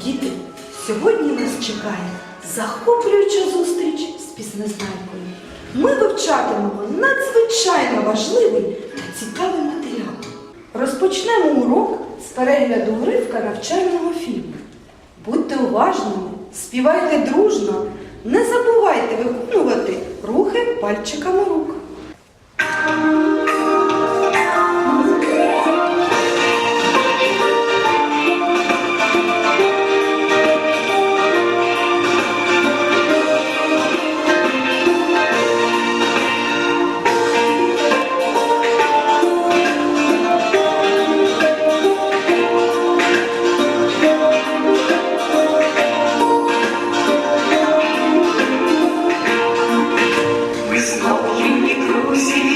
Діти, сьогодні нас чекає захоплююча зустріч з пізнезнайкою. Ми вивчатимемо надзвичайно важливий та цікавий матеріал. Розпочнемо урок з перегляду уривка навчального фільму. Будьте уважними, співайте дружно, не забувайте виконувати рухи пальчиками рук. see.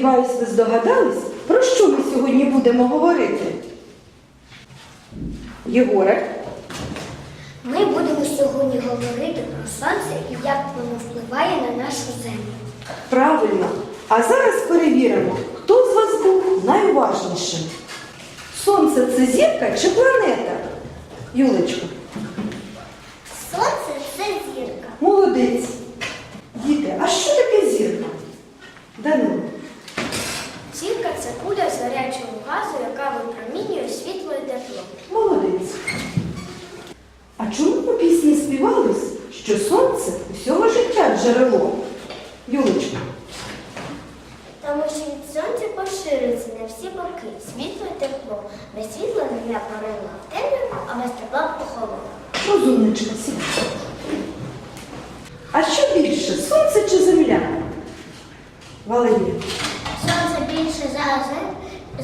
Я сподіваюся, ви здогадались, про що ми сьогодні будемо говорити. Єгоре, Ми будемо сьогодні говорити про сонце і як воно впливає на нашу землю. правильно. А зараз перевіримо, хто з вас був найуважнішим. Сонце це зірка чи планета? Юлечко, Сонце це зірка. молодець. Діти, а що таке зірка? Данило, Зірка це куля з газу, яка випромінює світло і тепло. молодець. А чому по пісні співалось, що сонце усього життя джерело? Юлечко, Тому що від сонця поширюється на всі боки світло і тепло. Без світла земля порила в темряву, а без тепла похолола. розумничка, сідай. А що більше, сонце чи земля? Валерія. Сонце більше за зем-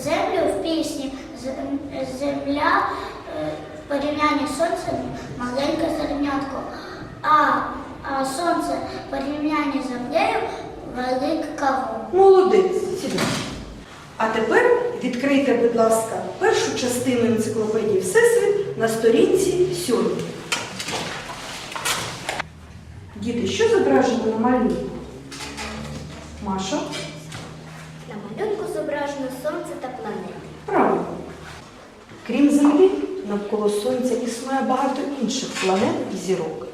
землю в пісні. Земля е, в порівнянні з сонцем маленьке зернятко, а, сонце в порівнянні з землею великий кавун. Молодець. А тепер відкрийте, будь ласка, першу частину енциклопедії Всесвіт на сторінці 7. Діти, що зображено на малюнку? Маша? Сонце та планети. Правильно. Крім Землі, навколо Сонця існує багато інших планет і зірок.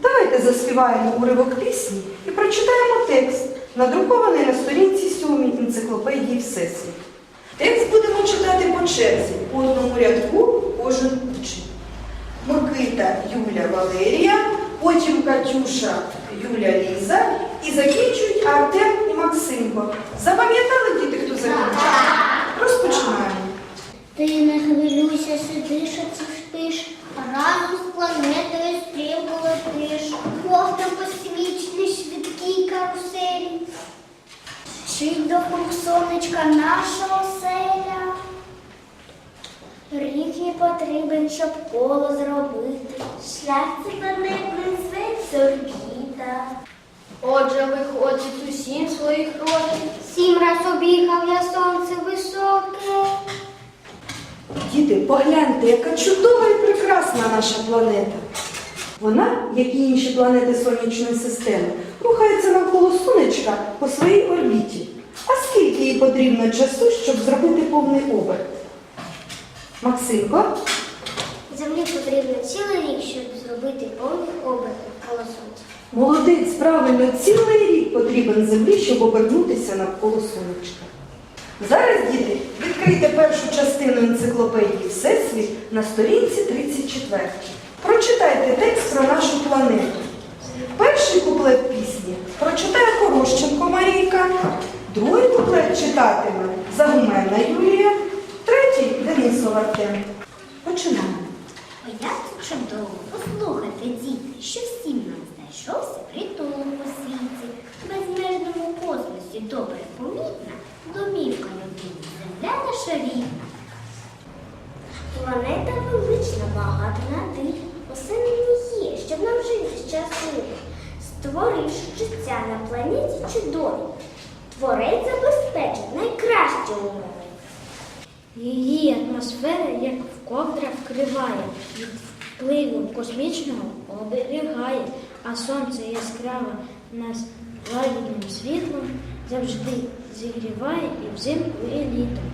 Давайте заспіваємо уривок пісні і прочитаємо текст, надрукований на сторінці 7 енциклопедії Всесвіт. Текст будемо читати по черзі, по одному рядку кожен учень. Микита Юля Валерія, потім Катюша Юля Ліза і закінчують Артем Максимко. Запам'ятали діти, хто закінчив? Розпочинаємо. Ти не хвилюйся, сидиш, а це спиш, разом з планетою стрімко летиш, мов на космічній швидкій каруселі. Чить до круг сонечка наша оселя. Рік їй потрібен, щоб коло зробити. Шлях це планетний звець орбіта. Отже, виходить усім своїх років. Сім раз обігав я сонце високе. Діти, погляньте, яка чудова і прекрасна наша планета. Вона, як і інші планети сонячної системи, рухається навколо сонечка по своїй орбіті. А скільки їй потрібно часу, щоб зробити повний оберт? Максимко, Землі потрібно цілий рік, щоб зробити повний оберт навколо сонця. молодець, правильно, цілий рік потрібен землі, щоб обернутися навколо сонечка. Зараз, діти, відкрийте першу частину енциклопедії Всесвіт на сторінці 34. Прочитайте текст про нашу планету. Перший куплет пісні прочитає Корощенко Марійка, другий куплет читатиме Загуменна Юлія, третій Денисов Артем. Починаємо. О, як чудово послухайте, діти, що всім нам знайшовся притулок у світі. Безмежному космосі добре помітна домівка людини, земля наша рідна. Планета велична, багата на див. Усе нині є, щоб нам жити щасливо. Створивши життя на планеті чудові. Творець забезпечить найкращі умови. Її атмосфера, як ковдра, вкриває, від впливу космічного оберігає, а сонце яскраве нас лагідним світлом завжди зігріває і взимку, і літом.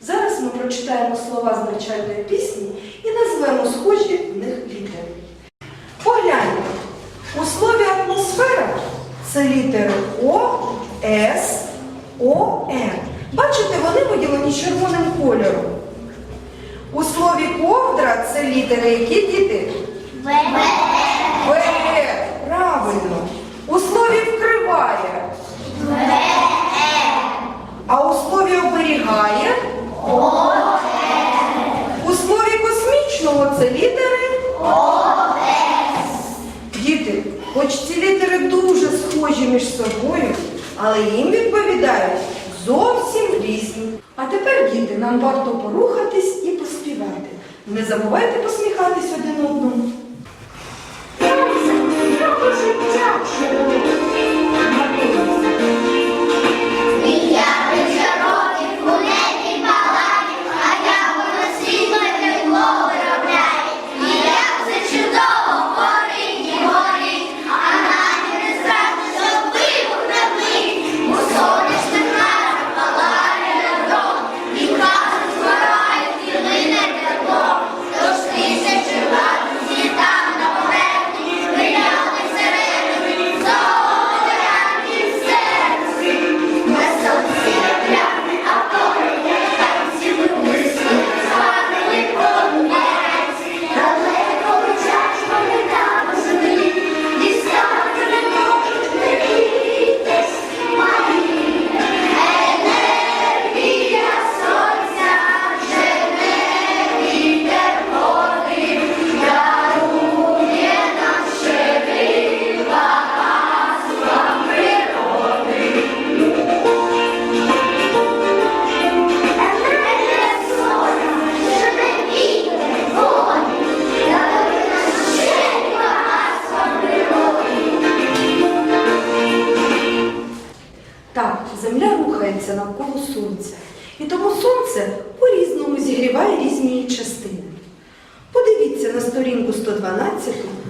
Зараз ми прочитаємо слова з навчальної пісні і назвемо схожі в них літери. Погляньмо. У слові атмосфера це літери О, С, О, Р. Бачите, вони виділені червоним кольором. У слові ковдра це літери, які діти? В, Е. Правильно. У слові вкриває. А у слові оберігає? У слові космічного це літери? Діти, хоч ці літери дуже схожі між собою, але їм відповідають зовсім різні. А тепер, діти, нам варто порухатись і поспівати. Не забувайте посміхатись один одному.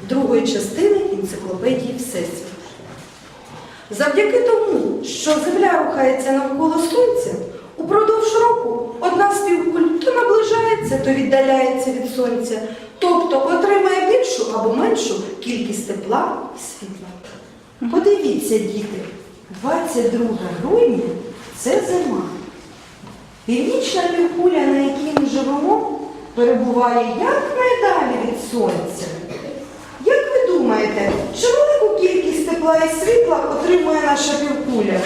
Другої частини енциклопедії Всесвіт. Завдяки тому, що Земля рухається навколо Сонця, упродовж року одна з півкуль то наближається, то віддаляється від Сонця, тобто отримає більшу або меншу кількість тепла і світла. Подивіться, діти, 22 грудня це зима. Північна півкуля, на якій ми живемо, перебуває якнайдалі від сонця. Думаєте, чи велику кількість тепла і світла отримує наша півкуля?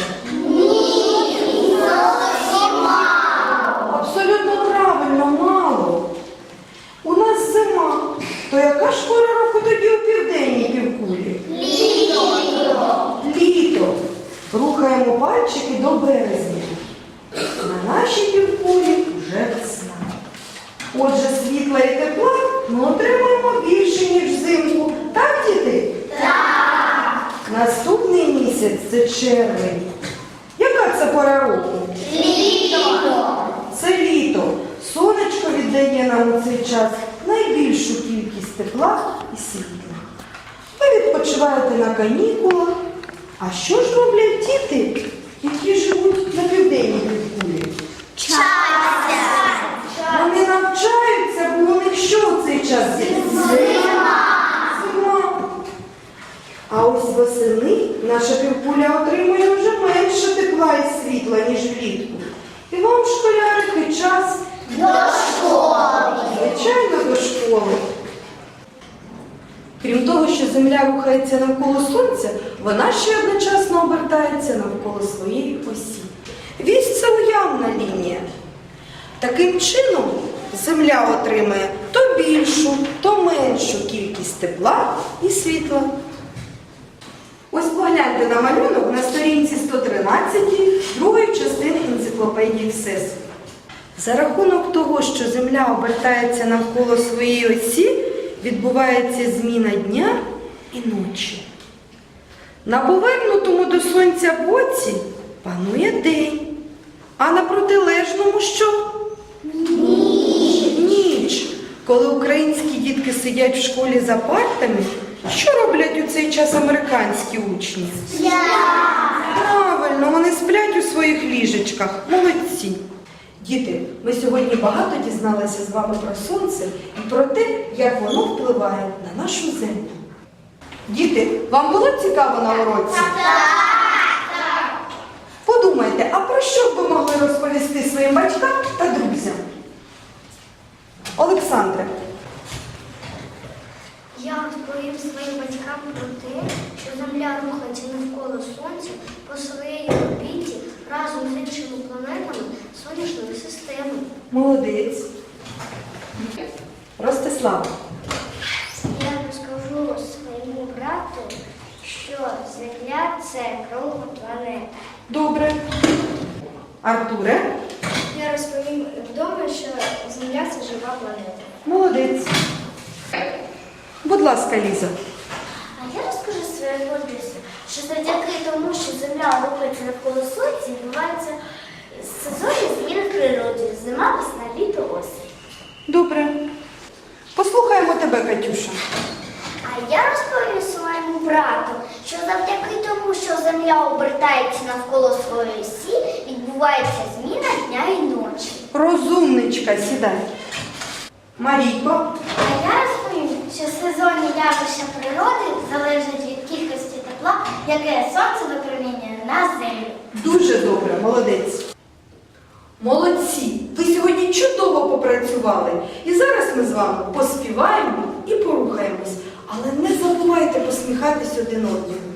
Абсолютно правильно, мало. У нас зима. То яка ж пора року тоді у південній півкулі? Літо. Літо. Рухаємо пальчики до березня. На нашій півкулі вже весна. Отже, світла і тепла ми отримуємо більше, ніж взимку. Так, діти? Так. Наступний місяць це червень. Яка це пора року? Це літо. Сонечко віддає нам у цей час найбільшу кількість тепла і світла. Ви відпочиваєте на канікулах. А що ж роблять діти, які живуть на південній півкулі? Вони навчаються, бо у них що в цей час є? Зима. Зима. А ось восени наша півкуля отримує вже менше тепла і світла, ніж влітку. І вам, школярики, час До школи. Звичайно, до школи. Крім того, що Земля рухається навколо Сонця, вона ще одночасно обертається навколо своєї осі. Вісь це уявна лінія. Таким чином, Земля отримує то більшу, то меншу кількість тепла і світла. Ось погляньте на малюнок на сторінці 113 другої частини енциклопедії Всесвіт. За рахунок того, що Земля обертається навколо своєї осі, відбувається зміна дня і ночі. На повернутому до сонця боці панує день, а на протилежному що? Ніч. Ніч. Коли українські дітки сидять в школі за партами, що роблять у цей час американські учні? Правильно, вони сплять у своїх ліжечках. Молодці. Діти, ми сьогодні багато дізналися з вами про сонце і про те, як воно впливає на нашу землю. Діти, вам було цікаво на уроці? Подумайте, а про що б ви могли розповісти своїм батькам та друзям? Олександре, Я розповім своїм батькам про те, що Земля рухається навколо Сонця по своїй орбіті разом з іншими планетами сонячної системи. молодець. Ростислав, Я розкажу своєму брату, що Земля це кругла планета. добре. Артуре, Я розповім вдома, що Земля це жива планета. молодець. Будь ласка, Ліза. А я розкажу своєму друзі, що завдяки тому, що Земля рухається навколо Сонця, відбуваються сезонні зміни природі. Зима, весна, літо, осінь. Добре. Послухаємо тебе, Катюша. А я розповім своєму брату, що завдяки тому, що земля обертається навколо своєї осі, відбувається зміна дня і ночі. Розумничка, сідай. Марійко, А я розповім, що сезонні явища природи залежать від кількості тепла, яке сонце випромінює на землю. дуже добре, молодець. Молодці! Ви сьогодні чудово попрацювали. І зараз ми з вами поспіваємо і порухаємось. Але не забувайте посміхатись один одному.